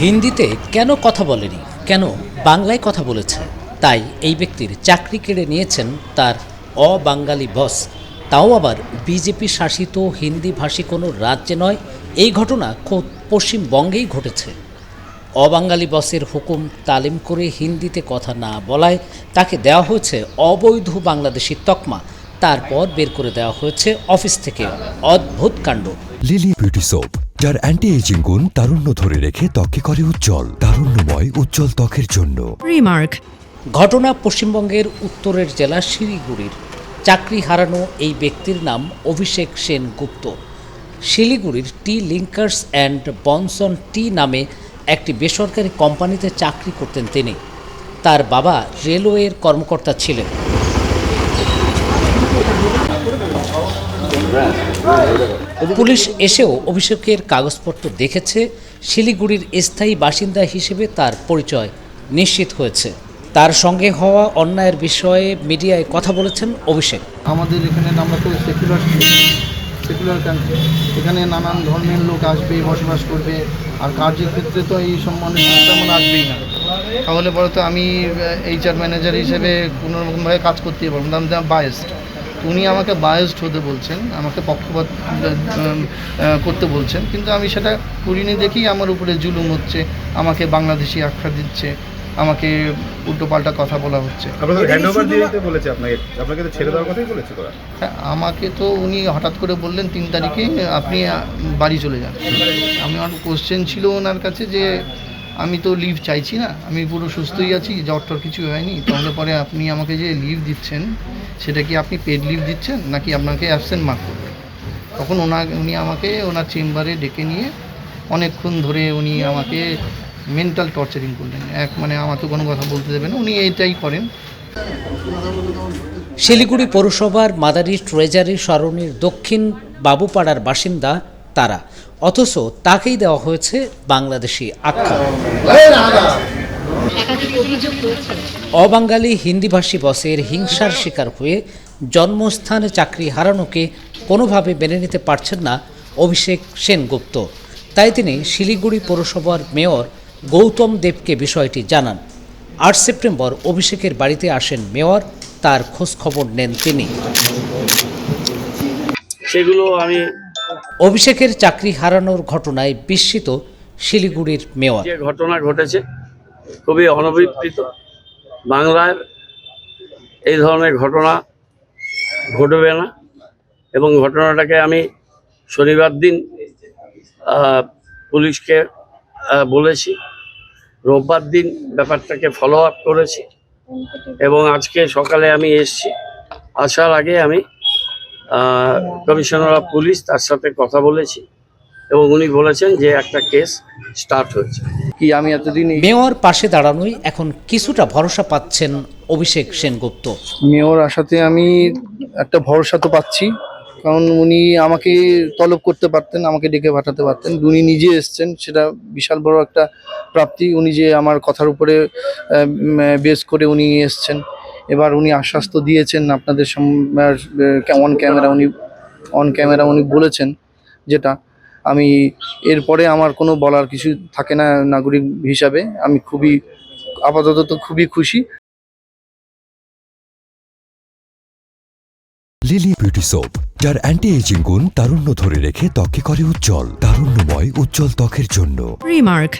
হিন্দিতে কেন কথা বলেনি? কেন বাংলায় কথা বলেছে? তাই এই ব্যক্তির চাকরি কেড়ে নিয়েছেন তার অবাঙ্গালি বস। তাও আবার বিজেপি শাসিত হিন্দিভাষী কোনো রাজ্যে নয়, এই ঘটনা খোদ পশ্চিমবঙ্গেই ঘটেছে। অবাঙ্গালি বসের হুকুম তালিম করে হিন্দিতে কথা না বলায় তাকে দেওয়া হয়েছে অবৈধ বাংলাদেশি তকমা। তারপর বের করে দেওয়া হয়েছে অফিস থেকে। অদ্ভুত কাণ্ড। Lily beauty soap. যার অ্যান্টি এজিং গুণ তারুণ্য ধরে রেখে ত্বকে করে উজ্জ্বল তারুণ্যময় উজ্জ্বল ত্বকের জন্য। Remark. ঘটনা পশ্চিমবঙ্গের উত্তরের জেলা শিলিগুড়ির। চাকরি হারানো এই ব্যক্তির নাম অভিষেক সেন গুপ্ত শিলিগুড়ির টি লিঙ্কার্স অ্যান্ড বনসন টি নামে একটি বেসরকারি কোম্পানিতে চাকরি করতেন তিনি। তার বাবা রেলওয়ের কর্মকর্তা ছিলেন। পুলিশ এসেও অভিষেকের কাগজপত্র দেখেছে। শিলিগুড়ির স্থায়ী বাসিন্দা হিসেবে তার পরিচয় নিশ্চিত হয়েছে। তার সঙ্গে হওয়া অন্যায়ের বিষয়ে মিডিয়ায় কথা বলেছেন অভিষেক। আমাদের এখানে আমরা তো সেকুলার সেকুলার কান্ট্রি এখানে নানান ধর্মের লোক আসবে, বসবাস করবে। আর কার্যের ক্ষেত্রে তো এই সম্বন্ধে তেমন আসবেই না। তাহলে বলতো আমি এইচআর ম্যানেজার হিসেবে কোনো রকমভাবে কাজ করতেই পারব না। আমি বায়েসড। উনি আমাকে বায়েসড হতে বলছেন আমাকে পক্ষপাত করতে বলছেন। কিন্তু আমি সেটা করিনি দেখেই আমার উপরে জুলুম হচ্ছে আমাকে বাংলাদেশি আখ্যা দিচ্ছে আমাকে উল্টোপাল্টা কথা বলা হচ্ছে। আপনাকে হ্যান্ড ওভার দিয়ে দিতে বলেছে আপনাকে আপনাকে তো ছেড়ে দেওয়ার কথাই বলেছে তোরা হ্যাঁ আমাকে তো উনি হঠাৎ করে বললেন তিন তারিখে আপনি বাড়ি চলে যান। আমি আমার কোশ্চেন ছিল ওনার কাছে যে আমি তো লিভ চাইছি না, আমি পুরো সুস্থই আছি, জ্বর টর কিছু হয়নি, তাহলে পরে আপনি আমাকে যে লিভ দিচ্ছেন, সেটা কি আপনি পেড লিভ দিচ্ছেন, নাকি আপনাকে অ্যাবসেন্ট মার্ক করবে তখন ওনা, উনি আমাকে ওনার চেম্বারে ডেকে নিয়ে, অনেকক্ষণ ধরে উনি আমাকে মেন্টাল টর্চারিং করলেন। এক মানে আমার তো কোনো কথা বলতে দেবেন উনি এটাই করেন। শিলিগুড়ি পৌরসভার মাদারি ট্রেজারি সরণির দক্ষিণ বাবুপাড়ার বাসিন্দা তারা। অথচ তাকেই দেওয়া হয়েছে বাংলাদেশি আখ্যা। অবাঙ্গালি হিন্দিভাষী বসের হিংসার শিকার হয়ে জন্মস্থানে চাকরি হারানোকে কোনোভাবে মেনে নিতে পারছেন না অভিষেক সেনগুপ্ত। তাই তিনি শিলিগুড়ি পৌরসভার মেয়র গৌতম দেবকে বিষয়টি জানান। আট সেপ্টেম্বর অভিষেকের বাড়িতে আসেন মেয়র, তার খোঁজ খবর নেন তিনি। সেগুলো আমি অভিষেকের চাকরি হারানোর ঘটনায় বিস্মিত শিলিগুড়ির মেয়র। যে ঘটনা ঘটেছে, খুবই অনভিপ্রিত। বাংলার এই ধরনের ঘটনা ঘটবে না এবং ঘটনাটাকে আমি শনিবার দিন পুলিশকে বলেছি। রোববার দিন ব্যাপারটাকে ফলো আপ করেছি এবং আজকে সকালে আমি এসছি। আসার আগে আমি কমিশনার অফ পুলিশ তার সাথে কথা বলেছি এবং উনি বলেছেন যে একটা কেস স্টার্ট হয়েছে। কি আমি এতদিন মেয়র পাশে দাঁড়ানোই এখন কিছুটা ভরসা পাচ্ছেন অভিষেক সেনগুপ্ত। মেয়র আসাতে আমি একটা ভরসা তো পাচ্ছি কারণ উনি আমাকে তলব করতে পারতেন আমাকে ডেকে পাঠাতে পারতেন। উনি নিজে এসছেন সেটা বিশাল বড় একটা প্রাপ্তি। উনি যে আমার কথার উপরে বেস করে উনি এসছেন। এবার উনি আশ্বাস তো দিয়েছেন আপনাদের অন ক্যামেরা উনি অন ক্যামেরা উনি বলেছেন যেটা। আমি এরপরে আমার কোনো বলার কিছু থাকে না নাগরিক হিসাবে। আমি খুবই আপাতত তো খুবই খুশি। লিলি বিউটি সোপ যার অ্যান্টি এজিং গুণ তারুণ্য ধরে রেখে ত্বকে করে উজ্জ্বল তারুণ্যময় উজ্জ্বল ত্বকের জন্য। Remark.